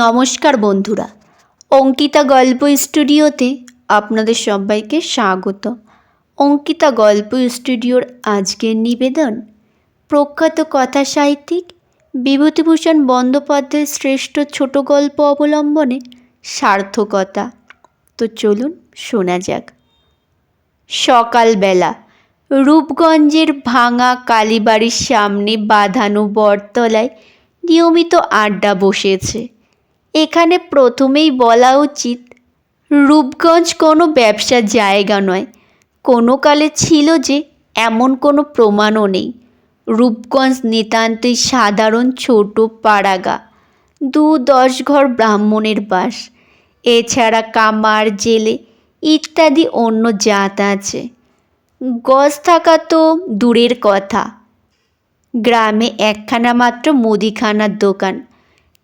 নমস্কার বন্ধুরা। অঙ্কিতা গল্প স্টুডিওতে আপনাদের সবাইকে স্বাগত। অঙ্কিতা গল্প স্টুডিওর আজকের নিবেদন, প্রখ্যাত কথা সাহিত্যিক বিভূতিভূষণ বন্দ্যোপাধ্যায়ের শ্রেষ্ঠ ছোট গল্প অবলম্বনে সার্থকতা। তো চলুন শোনা যাক। সকালবেলা রূপগঞ্জের ভাঙা কালীবাড়ির সামনে বাঁধানো বটতলায় নিয়মিত আড্ডা বসেছে। এখানে প্রথমেই বলা উচিত, রূপগঞ্জ কোনো ব্যবসার জায়গা নয়। কোনো কালে ছিল যে এমন কোনো প্রমাণও নেই। রূপগঞ্জ নিতান্তই সাধারণ ছোট পাড়াগা দু দশ ঘর ব্রাহ্মণের বাস। এছাড়া কামার, জেলে ইত্যাদি অন্য জাত আছে। গজ থাকা তো দূরের কথা। গ্রামে একখানা মাত্র মুদিখানার দোকান।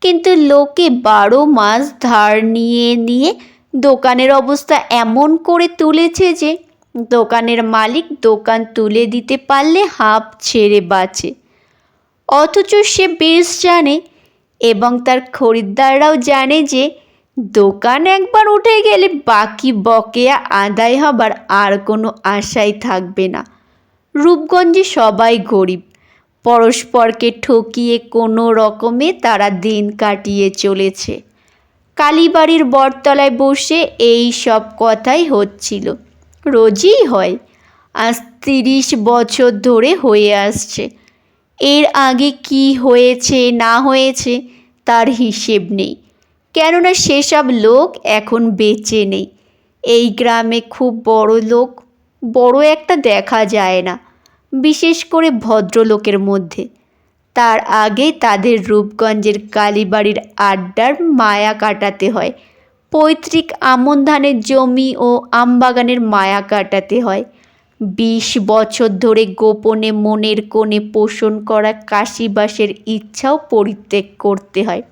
কিন্তু লোকে বারো মাস ধার নিয়ে নিয়ে দোকানের অবস্থা এমন করে তুলেছে যে দোকানের মালিক দোকান তুলে দিতে পারলে হাঁপ ছেড়ে বাঁচে। অথচ সে বেশ জানে এবং তার খরিদ্দাররাও জানে যে দোকান একবার উঠে গেলে বাকি বকেয়া আদায় হবার আর কোনো আশাই থাকবে না। রূপগঞ্জে সবাই গরিব। পরস্পরকে ঠকিয়ে কোনো রকমে তারা দিন কাটিয়ে চলেছে। কালীবাড়ির বটতলায় বসে এই সব কথাই হচ্ছিল। রোজই হয়, আজ তিরিশ বছর ধরে হয়ে আসছে। এর আগে কি হয়েছে, না হয়েছে তার হিসেব নেই। কেননা সেসব লোক এখন বেঁচে নেই। এই গ্রামে খুব বড় লোক, বড় একটা দেখা যায় না। বিশেষ করে ভদ্রলোকের মধ্যে। তার আগে তাদের রূপগঞ্জের কালীবাড়ির আড্ডার মায়া কাটাতে হয়। পৈতৃক আমন ধানের জমি ও আমবাগানের মায়া কাটাতে হয়। বিশ বছর ধরে গোপনে মনের কোণে পোষণ করা কাশিবাসের ইচ্ছাও পরিত্যাগ করতে হয়।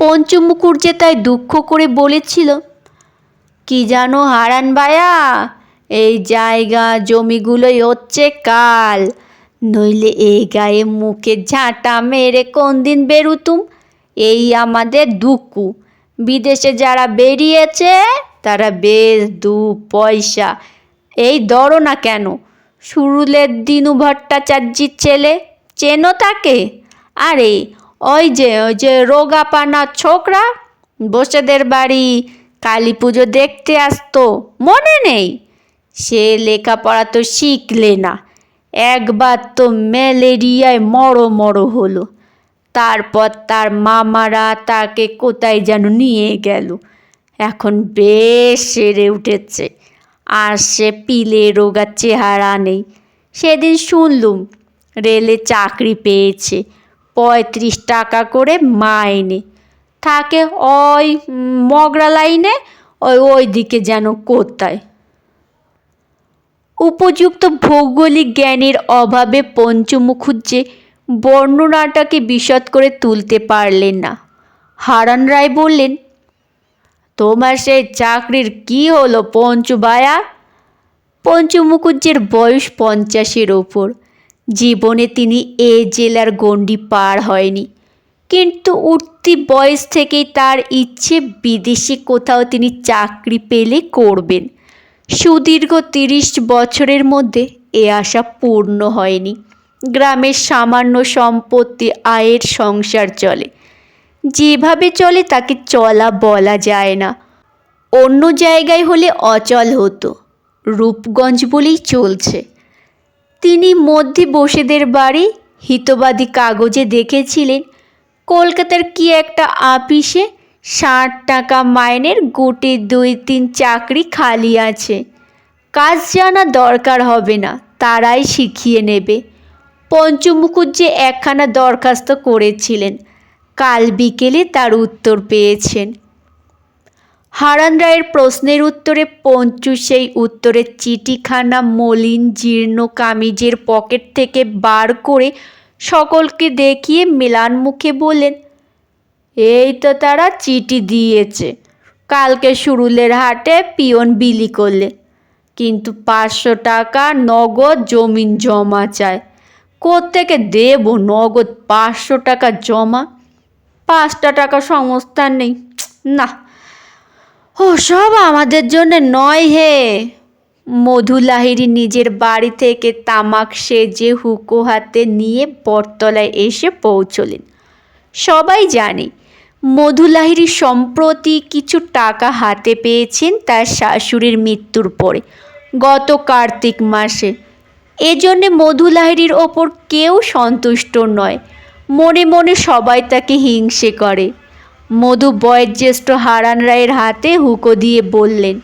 পঞ্চু মুখুর্জে তাই দুঃখ করে বলেছিল, কি জানো হারান বায়া এই জায়গা জমিগুলোই হচ্ছে কাল। নইলে এই গায়ে মুখে ঝাঁটা মেরে কোন দিন বেরুতুম এই আমাদের দুকু। বিদেশে যারা বেরিয়েছে, তারা বেশ দু পয়সা। এই ধরো না কেন? সুরুলের দিনু ভট্টাচার্যির ছেলে, চেনো তাকে? আরে, ওই যে ওই যে রোগাপানা ছোকরা, বসেদের বাড়ি কালী পুজো দেখতে আসতো। মনে নেই? সে লেখাপড়া তো শিখলে না। একবার তো ম্যালেরিয়ায় মরো মরো হলো। তারপর তার মামারা তাকে কোথায় যেন নিয়ে গেল। এখন বেশ সেরে উঠেছে। আর সে পিলে রোগা চেহারা নেই। সেদিন শুনলুম, রেলে চাকরি পেয়েছে। পঁয়ত্রিশ টাকা করে মাইনে থাকে ওই মগরা লাইনে ওই ওই দিকে যেন কোথায়। উপযুক্ত ভৌগোলিক জ্ঞানের অভাবে পঞ্চু মুখুজ্জে বর্ণনাটাকে বিশদ করে তুলতে পারলেন না। হারান রায় বললেন, তোমার সেই চাকরির কি হলো পঞ্চু বায়া পঞ্চু বয়স পঞ্চাশের ওপর। জীবনে তিনি এ জেলার গণ্ডি পার হয়নি। কিন্তু উঠতি বয়স থেকেই তার ইচ্ছে বিদেশে কোথাও তিনি চাকরি পেলে করবেন। সুদীর্ঘ তিরিশ বছরের মধ্যে এ আশা পূর্ণ হয়নি। গ্রামের সামান্য সম্পত্তি, আয়ের সংসার চলে। যেভাবে চলে তাকে চলা বলা যায় না। অন্য জায়গায় হলে অচল হতো। রূপগঞ্জ বলেই চলছে। তিনি মধ্যে বসেদের বাড়ি হিতবাদী কাগজে দেখেছিলেন। কলকাতার কি একটা আপিসে ষাট টাকা মাইনের গুটি দুই তিন চাকরি খালি আছে। কাজ জানা দরকার হবে না, তারাই শিখিয়ে নেবে। পঞ্চু মুখুজ্জে একখানা দরখাস্ত করেছিলেন। কাল বিকেলে তার উত্তর পেয়েছেন। হারান রায়ের প্রশ্নের উত্তরে পঞ্চু সেই উত্তরের চিঠিখানা, মলিন, জীর্ণ কামিজের পকেট থেকে বার করে সকলকে দেখিয়ে মেলান মুখে বললেন এই তো তারা চিঠি দিয়েছে। কালকে সুরুলের হাটে পিয়ন বিলি করলে। কিন্তু পাঁচশো টাকা নগদ জমিন জমা চায়। কোত্থেকে দেব নগদ পাঁচশো টাকা জমা? পাঁচটা টাকা সংস্থান নেই। না, ও সব আমাদের জন্য নয় হে। মধু লাহিড়ী নিজের বাড়ি থেকে তামাক সেজে হুকো হাতে নিয়ে বটতলায় এসে পৌঁছলেন। সবাই জানে মধু লাহিড়ী সম্প্রতি কিছু টাকা হাতে পেয়েছেন তার শাশুড়ির মৃত্যুর পরে, গত কার্তিক মাসে। এজন্যে মধু লাহিড়ীর ওপর কেউ সন্তুষ্ট নয়। মনে মনে সবাই তাকে হিংসে করে। মধু বয়োজ্যেষ্ঠ হারান রায়ের হাতে হুকো দিয়ে বললেন,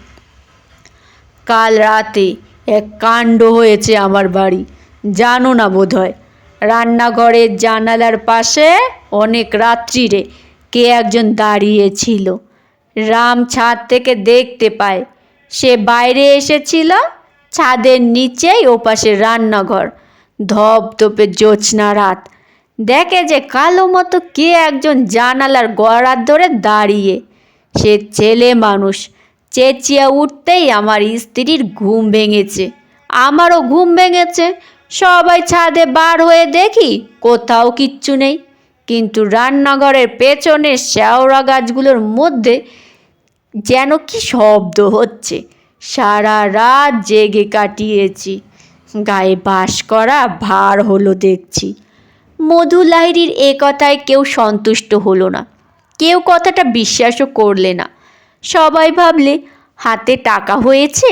কাল রাতে এক কাণ্ড হয়েছে আমার বাড়ি। জানো না বোধহয়, রান্নাঘরের জানালার পাশে অনেক রাত্রিরে কে একজন দাঁড়িয়েছিল রাম ছাদ থেকে দেখতে পায়, সে বাইরে এসেছিল ছাদের নিচেই ওপাশে রান্নাঘর, ধপধপে জ্যোৎস্না রাত। দেখে যে কালো মতো কে একজন জানালার গড়ার ধরে দাঁড়িয়ে। সে ছেলে মানুষ, চেঁচিয়ে উঠতেই আমার স্ত্রীর ঘুম ভেঙেছে। আমারও ঘুম ভেঙেছে। সবাই ছাদে বার হয়ে দেখি কোথাও কিচ্ছু নেই। কিন্তু রান্নাঘরের পেছনে শ্যাওড়া গাছগুলোর মধ্যে যেন কি শব্দ হচ্ছে। সারা রাত জেগে কাটিয়েছি। গায়ে বাস করা ভার হলো দেখছি। মধু লাহিড়ির এ কথায় কেউ সন্তুষ্ট হলো না। কেউ কথাটা বিশ্বাসও করলে না। সবাই ভাবলে, হাতে টাকা হয়েছে,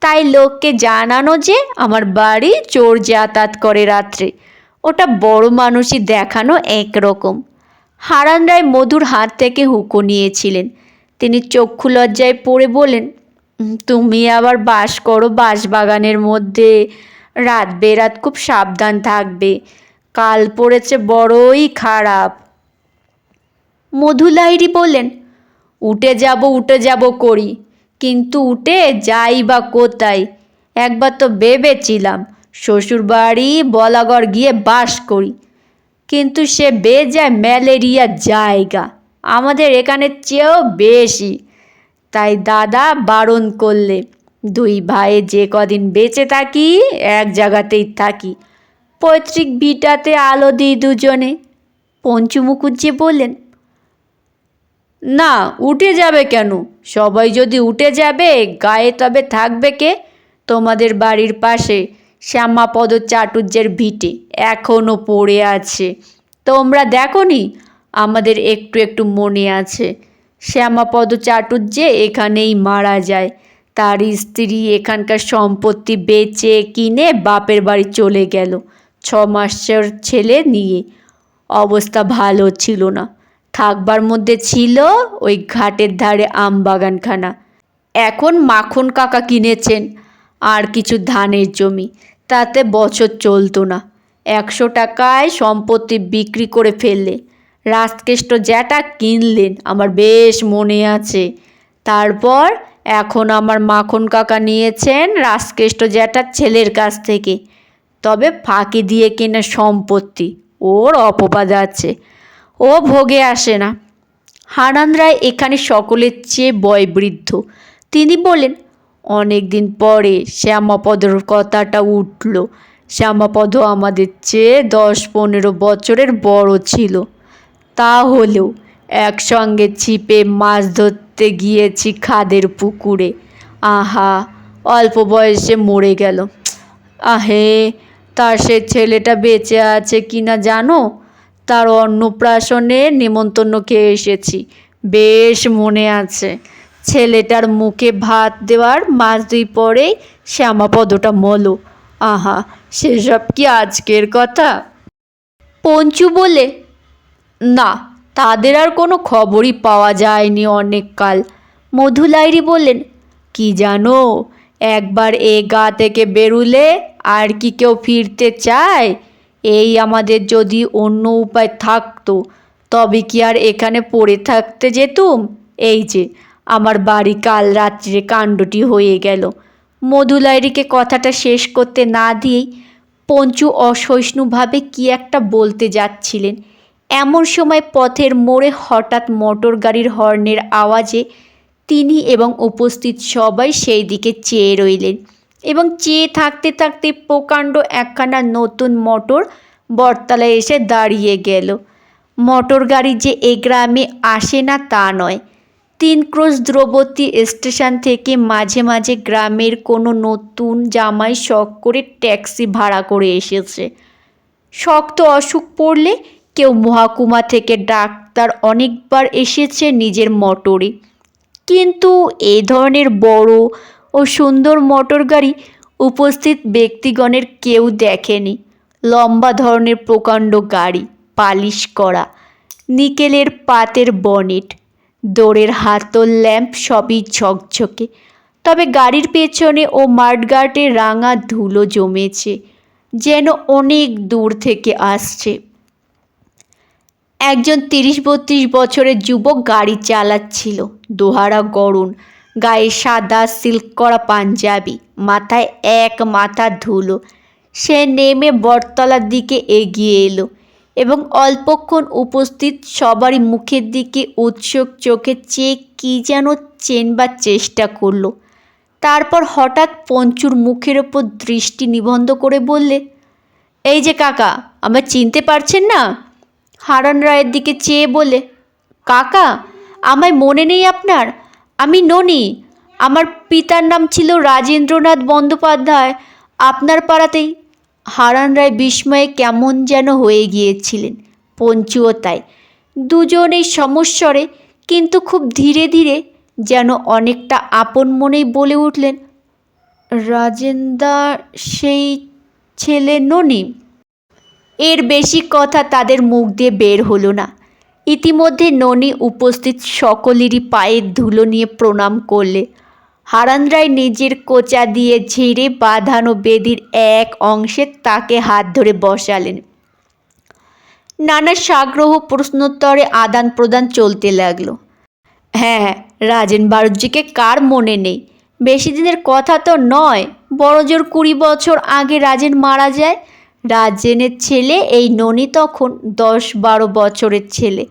তাই লোককে জানানো যে আমার বাড়ি চোর যাতায়াত করে রাত্রে। ওটা বড় মানুষই দেখানো একরকম। হারান রায় মধুর হাত থেকে হুকো নিয়েছিলেন। তিনি চক্ষু লজ্জায় পড়ে বলেন তুমি আবার বাস করো বাঁশবাগানের মধ্যে। রাত বেরাত খুব সাবধান থাকবে। কাল পড়েছে বড়ই খারাপ। মধু লাহিড়ী বললেন, উঠে যাব উঠে যাব করি। কিন্তু উঠে যাই বা কোথায়? একবার তো ভেবেছিলাম শ্বশুর বাড়ি বলাগড় গিয়ে বাস করি। কিন্তু সে বেজায় ম্যালেরিয়া জায়গা। আমাদের এখানের চেয়েও বেশি। তাই দাদা বারণ করলে, দুই ভাইয়ে যে কদিন বেঁচে থাকি, এক জায়গাতেই থাকি। পৈতৃক ভিটাতে আলো দিই দুজনে। পঞ্চু বললেন, না, উঠে যাবে কেন? সবাই যদি উঠে যাবে, গায়ে তবে থাকবে কে? তোমাদের বাড়ির পাশে শ্যামাপদ চাটুর্যের ভিটে এখনও পড়ে আছে। তোমরা দেখো নি আমাদের একটু একটু মনে আছে। শ্যামাপদ চাটুর্যে এখানেই মারা যায়। তার স্ত্রী এখানকার সম্পত্তি বেচে কিনে বাপের বাড়ি চলে গেল ছ মাসের ছেলে নিয়ে। অবস্থা ভালো ছিল না। থাকবার মধ্যে ছিল ওই ঘাটের ধারে আম বাগানখানা। এখন মাখন কাকা কিনেছেন। আর কিছু ধানের জমি। তাতে বছর চলতো না। একশো টাকায় সম্পত্তি বিক্রি করে ফেললে। রাজকেষ্ট জ্যাটা কিনলেন, আমার বেশ মনে আছে। তারপর এখন আমার মাখন কাকা নিয়েছেন রাজকেষ্ট জ্যাঠার ছেলের কাছ থেকে। তবে ফাঁকি দিয়ে কেনা সম্পত্তি, ওর অপবাদ আছে। ও ভোগে আসে না। হারান রায় এখানে সকলের চেয়ে বয়বৃদ্ধ। তিনি বলেন অনেক দিন পরে শ্যামাপদর কথাটা উঠল। শ্যামাপদ আমাদের চেয়ে দশ পনেরো বছরের বড় ছিল। তা হলেও একসঙ্গে ছিপে মাছ ধরতে গিয়েছি খাদের পুকুরে। আহা, অল্প বয়সে মরে গেল। আহে, তার সে ছেলেটা বেঁচে আছে কিনা জানো? তার অন্নপ্রাশনে নেমন্তন্ন খেয়ে এসেছি। বেশ মনে আছে। ছেলেটার মুখে ভাত দেওয়ার মাস দুই পরেই শ্যামাপদটা মলো। আহা, সেসব কি আজকের কথা? পঞ্চু বলে, না, তাদের আর কোনো খবরই পাওয়া যায়নি অনেক কাল মধুলাইরি বললেন, কি জানো, একবার এ গা থেকে বেরুলে আর কি কেউ ফিরতে চায়? এই আমাদের যদি অন্য উপায় থাকতো, তবে কি আর এখানে পড়ে থাকতে যেতুম? এই যে আমার বাড়ি কাল রাত্রে কাণ্ডটি হয়ে গেল। মধুলাইরিকে কথাটা শেষ করতে না দিয়েই পঞ্চু অসহিষ্ণুভাবে কি একটা বলতে যাচ্ছিলেন। এমন সময় পথের মোড়ে হঠাৎ মোটর গাড়ির হর্নের আওয়াজে তিনি এবং উপস্থিত সবাই সেই দিকে চেয়ে রইলেন এবং চেয়ে থাকতে থাকতে প্রকাণ্ড একখানা নতুন মোটর বটতলায় এসে দাঁড়িয়ে গেল। মোটর গাড়ি যে এ গ্রামে আসে না তা নয়। তিন ক্রোশ দ্রবতী স্টেশন থেকে মাঝে মাঝে গ্রামের কোনো নতুন জামাই শখ করে ট্যাক্সি ভাড়া করে এসেছে। শক্ত অসুখ পড়লে কেউ মহাকুমা থেকে ডাক্তার অনেকবার এসেছে নিজের মোটরে। কিন্তু এই ধরনের বড় ও সুন্দর মোটর গাড়ি উপস্থিত ব্যক্তিগণের কেউ দেখেনি। লম্বা ধরনের প্রকাণ্ড গাড়ি, পালিশ করা, নিকেলের পাতের বনেট দৌড়ের হাতল, ল্যাম্প সবই ঝকঝকে। তবে গাড়ির পেছনে ও মাঠগাটে রাঙা ধুলো জমেছে, যেন অনেক দূর থেকে আসছে। একজন তিরিশ বত্রিশ বছরের যুবক গাড়ি চালাচ্ছিল। দোহারা গরুন গায়ে সাদা সিল্ক করা পাঞ্জাবি, মাথায় এক মাথা ধুলো। সে নেমে বটতলার দিকে এগিয়ে এলো। এবং অল্পক্ষণ উপস্থিত সবারই মুখের দিকে উৎসুক চোখে চেয়ে কী যেন চেনবার চেষ্টা করল। তারপর হঠাৎ পঞ্চুর মুখের ওপর দৃষ্টি নিবন্ধ করে বললে, এই যে কাকা আমার চিনতে পারছেন না? হারান রায়ের দিকে চেয়ে বলে কাকা, আমায় মনে নেই আপনার। আমি ননি। আমার পিতার নাম ছিল রাজেন্দ্রনাথ বন্দ্যোপাধ্যায়। আপনার পাড়াতেই হারান রায় বিস্ময়ে কেমন যেন হয়ে গিয়েছিলেন। পঞ্চুও তাই। দুজনেই সমস্বরে কিন্তু খুব ধীরে ধীরে যেন অনেকটা আপন মনেই বলে উঠলেন রাজেন্দা সেই ছেলে ননি? এর বেশি কথা তাদের মুখ দিয়ে বের হলো না। ইতিমধ্যে ননি উপস্থিত সকলেরই পায়ের ধুলো নিয়ে প্রণাম করলে। হারান রায় নিজের কোচা দিয়ে ঝেড়ে বাঁধানো বেদির এক অংশে তাকে হাত ধরে বসালেন। নানা সাগ্রহ প্রশ্নোত্তরে আদান প্রদান চলতে লাগল। হ্যাঁ হ্যাঁ রাজেন বাড়ুজ্জিকে কার মনে নেই? বেশি দিনের কথা তো নয় বড়জোর কুড়ি বছর আগে রাজেন মারা যায়। রাজেনের ছেলে এই ননি তখন দশ বারো বছরের ছেলে।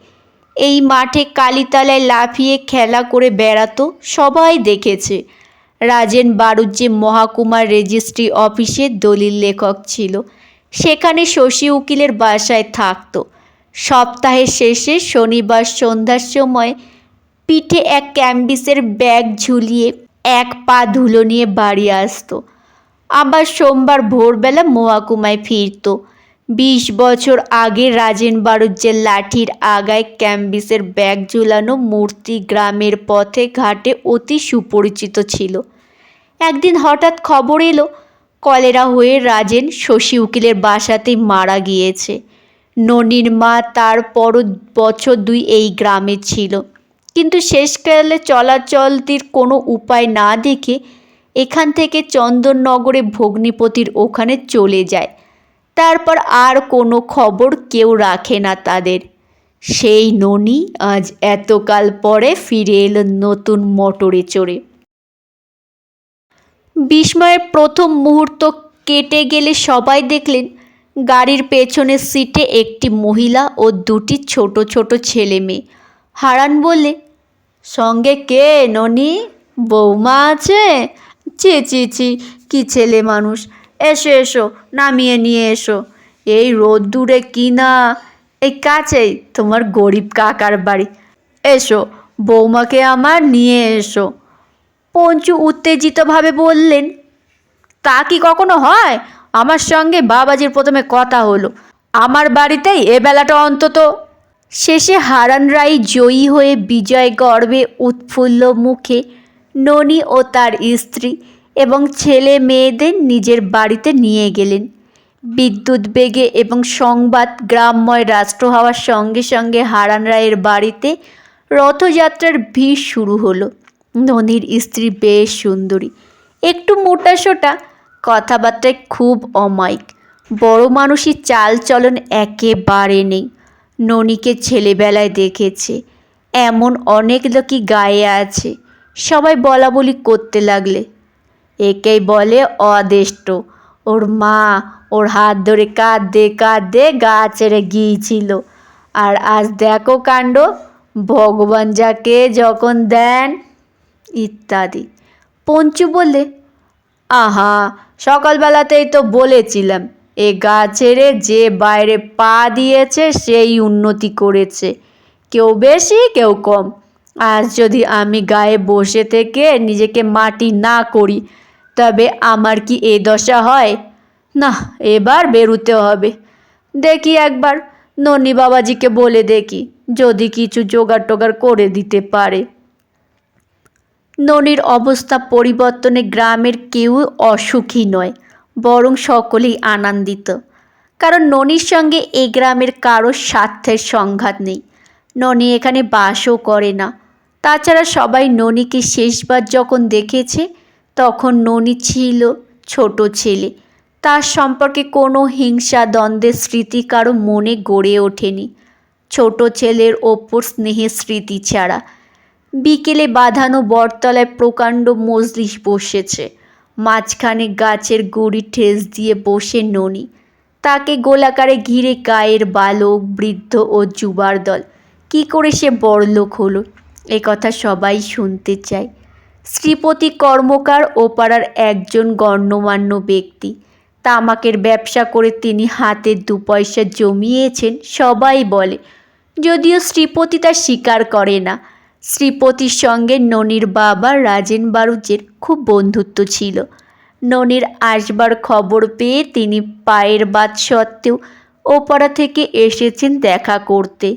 এই মাঠে কালীতলায় লাফিয়ে খেলা করে বেড়াতো, সবাই দেখেছে। রাজেন বাড়ুজ্জে মহাকুমার রেজিস্ট্রি অফিসে দলিল লেখক ছিল, সেখানে শশী উকিলের বাসায় থাকতো। সপ্তাহের শেষে শনিবার সন্ধ্যার সময় পিঠে এক ক্যাম্বিসের ব্যাগ ঝুলিয়ে এক পা ধুলো নিয়ে বাড়ি আসতো। আবার সোমবার ভোরবেলা মহাকুমায় ফিরত। বিশ বছর আগে রাজেন বাড়ুজ্যের লাঠির আগায় ক্যাম্বিসের ব্যাগ ঝুলানো মূর্তি গ্রামের পথে ঘাটে অতি সুপরিচিত ছিল। একদিন হঠাৎ খবর এলো, কলেরা হয়ে রাজেন শশী উকিলের বাসাতেই মারা গিয়েছে। ননির মা তারপরও বছর দুই এই গ্রামে ছিল। কিন্তু শেষকালে চলাচলতির কোনো উপায় না দেখে এখান থেকে চন্দননগরে ভগ্নিপতির ওখানে চলে যায়। তারপর আর কোনো খবর কেউ রাখে না তাদের। সেই ননি আজ এতকাল পরে ফিরে এলো নতুন মোটরে চড়ে। বিস্ময়ের প্রথম মুহূর্ত কেটে গেলে সবাই দেখলেন, গাড়ির পেছনের সিটে একটি মহিলা ও দুটি ছোট ছোট ছেলে মেয়ে। হারান বললে, সঙ্গে কে ননি? বৌমা আছে? ছি ছি ছি, কী ছেলে মানুষ? এসো এসো, নামিয়ে নিয়ে এসো। এই রোদ্দুরে কি না? এই কাছেই তোমার গরিব কাকার বাড়ি। এসো, বৌমাকে আমার নিয়ে এসো। পঞ্চু উত্তেজিতভাবে বললেন, তা কি কখনো হয়? আমার সঙ্গে বাবাজির প্রথমে কথা হলো। আমার বাড়িতেই এ বেলাটা অন্তত। শেষে হারান রাই জয়ী হয়ে বিজয় গর্বে উৎফুল্ল মুখে ননি ও তার স্ত্রী এবং ছেলে মেয়েদের নিজের বাড়িতে নিয়ে গেলেন। বিদ্যুৎ বেগে এবং সংবাদ গ্রামময় রাষ্ট্র হওয়ার সঙ্গে সঙ্গে হারান রায়ের বাড়িতে রথযাত্রার ভিড় শুরু হলো। ননির স্ত্রী বেশ সুন্দরী। একটু মোটাসোটা, কথাবার্তায় খুব অমায়িক। বড় মানুষই চাল চলন একেবারে নেই। ননিকে ছেলেবেলায় দেখেছে। এমন অনেক লোকই গায়ে আছে। সবাই বলা বলি করতে লাগলে। একেই বলে অদেষ্ট। ওর মা ওর হাত ধরে কাঁদতে কাঁদতে গা ছেড়ে গিয়েছিল আর আজ দেখো কাণ্ড, ভগবান যাকে যখন দেন ইত্যাদি। পঞ্চু বলে আহা, সকালবেলাতেই তো বলেছিলাম, এ গা ছেড়ে যে বাইরে পা দিয়েছে সেই উন্নতি করেছে। কেউ বেশি, কেউ কম। আজ যদি আমি গায়ে বসে থেকে নিজেকে মাটি না করি তবে আমার কি এ দশা হয়? না এবার বেরুতে হবে। দেখি একবার, ননি বাবাজিকে বলে দেখি, যদি কিছু জোগাড় টোগাড় করে দিতে পারে। ননির অবস্থা পরিবর্তনে গ্রামের কেউ অসুখী নয়, বরং সকলেই আনন্দিত। কারণ ননির সঙ্গে এই গ্রামের কারও স্বার্থের সংঘাত নেই। ননি এখানে বাসও করে না। তাছাড়া সবাই ননিকে শেষবার যখন দেখেছে তখন ননি ছিল ছোট ছেলে। তার সম্পর্কে কোনো হিংসা, দ্বন্দ্বের স্মৃতি কারও মনে গড়ে ওঠেনি। ছোট ছেলের ওপর স্নেহের স্মৃতি ছাড়া। বিকেলে বাঁধানো বটতলায় প্রকাণ্ড মজলিস বসেছে। মাঝখানে গাছের গুড়ি ঠেস দিয়ে বসে ননি। তাকে গোলাকারে ঘিরে গায়ের বালক, বৃদ্ধ ও যুবার দল। কি করে সে বড়লোক হলো? এ কথা সবাই শুনতে চায়। শ্রীপতি কর্মকার ও পাড়ার একজন গণ্যমান্য ব্যক্তি। তামাকের ব্যবসা করে তিনি হাতে দু পয়সা জমিয়েছেন, সবাই বলে। যদিও শ্রীপতি তা স্বীকার করে না। শ্রীপতির সঙ্গে ননির বাবা রাজেন বারুজের খুব বন্ধুত্ব ছিল। ননির আসবার খবর পেয়ে তিনি পায়ের বাদ সত্ত্বেও ওপাড়া থেকে এসেছেন দেখা করতে।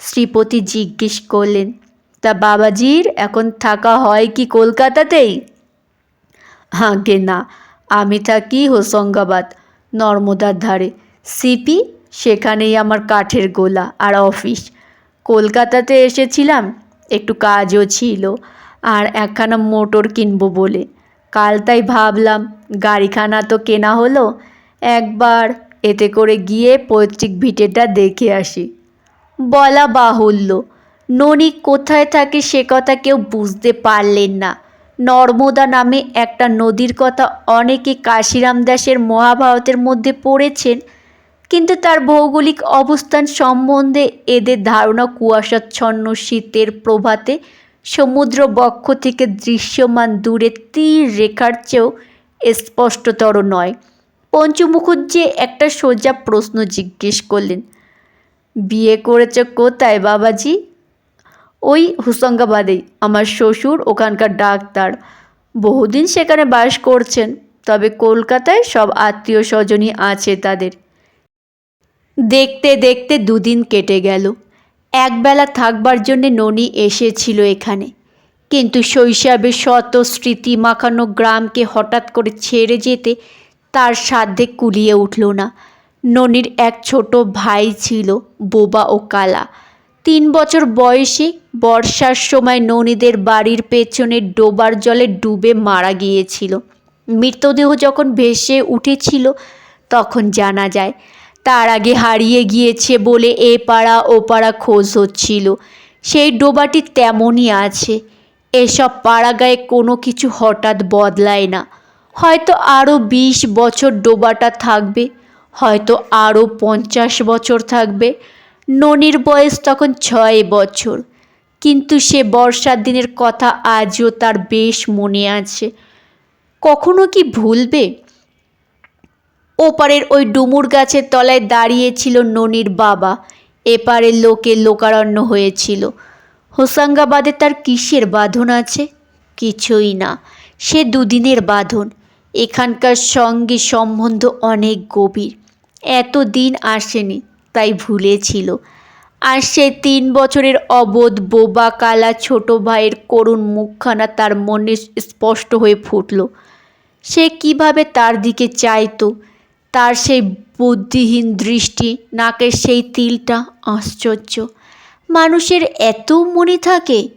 শ্রীপতি জিজ্ঞেস করলেন তা বাবাজির? এখন থাকা হয় কি কলকাতাতেই? আগে না, আমি থাকি হোসঙ্গাবাদ নর্মদার ধারে। সিপি, সেখানেই আমার কাঠের গোলা আর অফিস। কলকাতাতে এসেছিলাম, একটু কাজও ছিল, আর একখানা মোটর কিনবো বলে। কাল তাই ভাবলাম, গাড়িখানা তো কেনা হলো, একবার এতে করে গিয়ে পৈতৃক ভিটেটা দেখে আসি। বলা বাহুল্য ননি কোথায় থাকে সে কথা কেউ বুঝতে পারলেন না। নর্মদা নামে একটা নদীর কথা অনেকে কাশিরাম দাসের মহাভারতের মধ্যে পড়েছেন, কিন্তু তার ভৌগোলিক অবস্থান সম্বন্ধে এদের ধারণা কুয়াশাচ্ছন্ন শীতের প্রভাতে সমুদ্র বক্ষ থেকে দৃশ্যমান দূরে তীর রেখার চেয়েও স্পষ্টতর নয়। পঞ্চু মুখুজ্জি একটা সোজা প্রশ্ন জিজ্ঞেস করলেন, বিয়ে করেছ কোথায় বাবাজি? ওই হুসঙ্গাবাদেই আমার শ্বশুর ওখানকার ডাক্তার। বহুদিন সেখানে বাস করছেন, তবে কলকাতায় সব আত্মীয় স্বজনই আছে তাদের। দেখতে দেখতে দুদিন কেটে গেল। একবেলা থাকবার জন্যে ননি এসেছিল এখানে। কিন্তু শৈশবে শত স্মৃতি মাখানো গ্রামকে হঠাৎ করে ছেড়ে যেতে তার সাধ্যে কুলিয়ে উঠল না। ননির এক ছোট ভাই ছিল, বোবা ও কালা। তিন বছর বয়সে বর্ষার সময় ননীদের বাড়ির পেছনে ডোবার জলে ডুবে মারা গিয়েছিল। মৃতদেহ যখন ভেসে উঠেছিল, তখন জানা যায় তার আগে হারিয়ে গিয়েছে বলে এ পাড়া ও পাড়া খোঁজ হচ্ছিল। সেই ডোবাটি তেমনই আছে। এসব পাড়া গায়ে কোনো কিছু হঠাৎ বদলায় না। হয়তো আরও বিশ বছর ডোবাটা থাকবে, হয়তো আরও পঞ্চাশ বছর থাকবে ননির বয়স তখন ছয় বছর। কিন্তু সে বর্ষার দিনের কথা আজও তার বেশ মনে আছে। কখনো কি ভুলবে? ওপারের ওই ডুমুর গাছের তলায় দাঁড়িয়েছিল ননির বাবা। এপারের লোকে লোকারণ্য হয়েছিল। হোসাঙ্গাবাদে তার কিসের বাঁধন আছে? কিছুই না। সে দুদিনের বাঁধন। এখানকার সঙ্গে সম্বন্ধ অনেক গভীর। এত দিন আসেনি। তাই ভুলেছিল। আর সে তিন বছরের অবোধ বোবা কালা ছোট ভাইয়ের করুণ মুখখানা তার মনে স্পষ্ট হয়ে ফুটল। সে কীভাবে তার দিকে চাইতো? তার সেই বুদ্ধিহীন দৃষ্টি, নাকের সেই তিলটা আশ্চর্য। মানুষের এত মনে থাকে?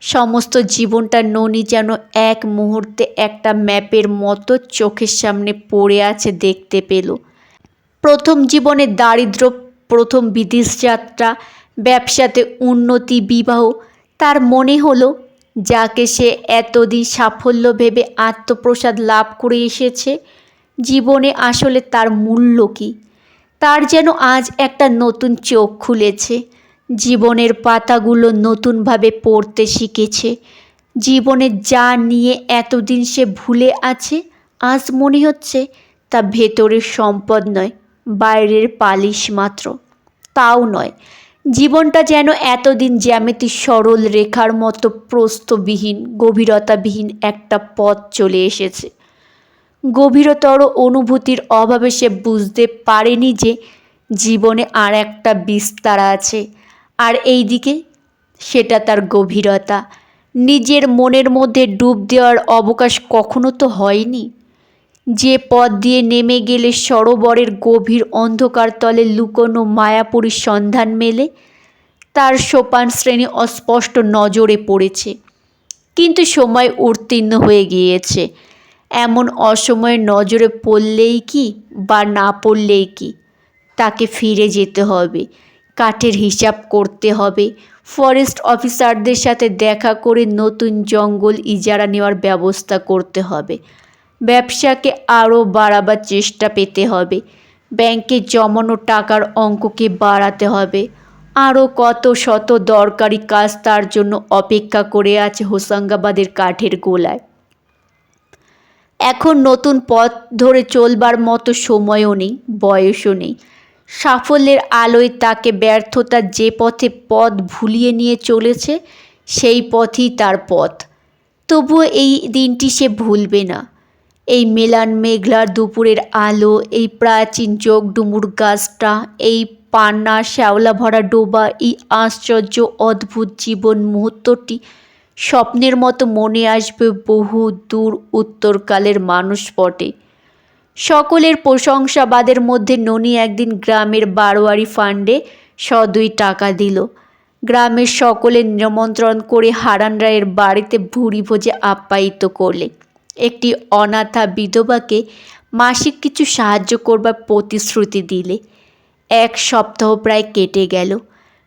সমস্ত জীবনটা ননি যেন এক মুহূর্তে একটা ম্যাপের মতো চোখের সামনে পড়ে আছে দেখতে পেল। প্রথম জীবনে দারিদ্র প্রথম বিদেশ যাত্রা, ব্যবসাতে উন্নতি, বিবাহ। তার মনে হলো, যাকে সে এতদিন সাফল্য ভেবে আত্মপ্রসাদ লাভ করে এসেছে, জীবনে আসলে তার মূল্য কী? তার যেন আজ একটা নতুন চোখ খুলেছে, জীবনের পাতাগুলো নতুনভাবে পড়তে শিখেছে, জীবনে যা নিয়ে এতদিন সে ভুলে আছে, আজ মনে হচ্ছে তা ভেতরের সম্পদ নয়। বাইরের পালিশ মাত্র। তাও নয়, জীবনটা যেন এতদিন জ্যামিতি সরল রেখার মতো প্রস্থবিহীন, গভীরতাবিহীন একটা পথ চলে এসেছে। গভীরতর অনুভূতির অভাবে সে বুঝতে পারেনি যে জীবনে আর একটা বিস্তার আছে, আর এই দিকে সেটা তার গভীরতা। নিজের মনের মধ্যে ডুব দেওয়ার অবকাশ কখনো তো হয়নি। যে পথ দিয়ে নেমে গেলে সরোবরের গভীর অন্ধকার তলে লুকোনো মায়াপুরীর সন্ধান মেলে, তার সোপান শ্রেণি অস্পষ্ট নজরে পড়েছে। কিন্তু সময় উত্তীর্ণ হয়ে গিয়েছে। এমন অসময়ে নজরে পড়লেই কি বা না পড়লেই কি? তাকে ফিরে যেতে হবে। কাঠের হিসাব করতে হবে। ফরেস্ট অফিসারদের সাথে দেখা করে নতুন জঙ্গল ইজারা নেওয়ার ব্যবস্থা করতে হবে। ব্যবসাকে আরও বাড়াবার চেষ্টা পেতে হবে। ব্যাংকে জমানো টাকার অঙ্ককে বাড়াতে হবে। আরও কত শত দরকারি কাজ তার জন্য অপেক্ষা করে আছে হোসাঙ্গাবাদের কাঠের গোলায়। এখন নতুন পথ ধরে চলবার মতো সময়ও নেই, বয়সও নেই। সাফল্যের আলোয় তাকে ব্যর্থতা যে পথে পথ ভুলিয়ে নিয়ে চলেছে, সেই পথই তার পথ। তবুও এই দিনটি সে ভুলবে না। এই মেলান মেঘলার দুপুরের আলো, এই প্রাচীন চোখ ডুমুর গাছটা, এই পান্না শ্যাওলা ভরা ডোবা, এই আশ্চর্য অদ্ভুত জীবন মুহূর্তটি স্বপ্নের মতো মনে আসবে বহু দূর উত্তরকালের মানুষ পটে সকলের প্রশংসাবাদের মধ্যে ননি একদিন গ্রামের বারোয়ারি ফান্ডে সদুই টাকা দিল। গ্রামের সকলের নিমন্ত্রণ করে হারান রায়ের বাড়িতে ভুরি ভোজে আপ্যায়িত করলে একটি অনাথা বিধবাকে মাসিক কিছু সাহায্য করবার প্রতিশ্রুতি দিলে। এক সপ্তাহ প্রায় কেটে গেল।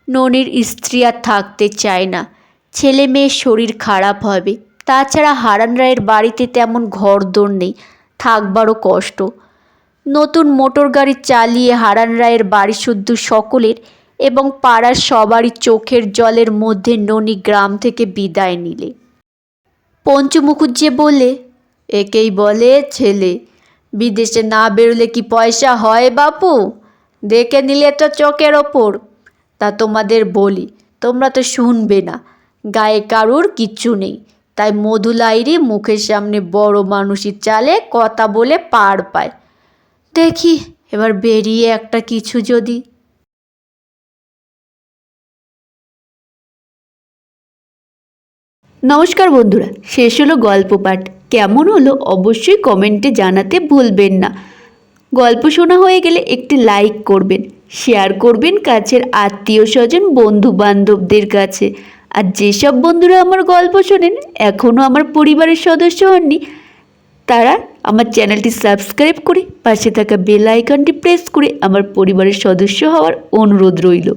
ননির স্ত্রী আর থাকতে চায় না। ছেলে মেয়ের শরীর খারাপ হবে। তাছাড়া হারান রায়ের বাড়িতে তেমন ঘরদোর নেই। থাকবারও কষ্ট। নতুন মোটর গাড়ি চালিয়ে হারান রায়ের বাড়ি শুদ্ধ সকলের এবং পাড়ার সবারই চোখের জলের মধ্যে ননি গ্রাম থেকে বিদায় নিলে। পঞ্চু মুখুজ্জে বলে একেই বলে ছেলে। বিদেশে না বেরোলে কি পয়সা হয় বাপু? দেখে নিলে তো চোখের ওপর। তা তোমাদের বলি, তোমরা তো শুনবে না। গায়ে কারুর কিচ্ছু নেই। তাই মধুলাইরি মুখের সামনে বড় মানুষই চালে কথা বলে পার পায়। দেখি, এবার বেরিয়ে একটা কিছু যদি নমস্কার বন্ধুরা, শেষ হলো গল্প পাঠ। কেমন হলো অবশ্যই কমেন্টে জানাতে ভুলবেন না। গল্প শোনা হয়ে গেলে একটি লাইক করবেন, শেয়ার করবেন কাছের আত্মীয় স্বজন বন্ধু বান্ধবদের কাছে। আর যেসব বন্ধুরা আমার গল্প শোনেন, এখনও আমার পরিবারের সদস্য হননি, তারা আমার চ্যানেলটি সাবস্ক্রাইব করে পাশে থাকা বেল আইকনটি প্রেস করে আমার পরিবারের সদস্য হওয়ার অনুরোধ রইল।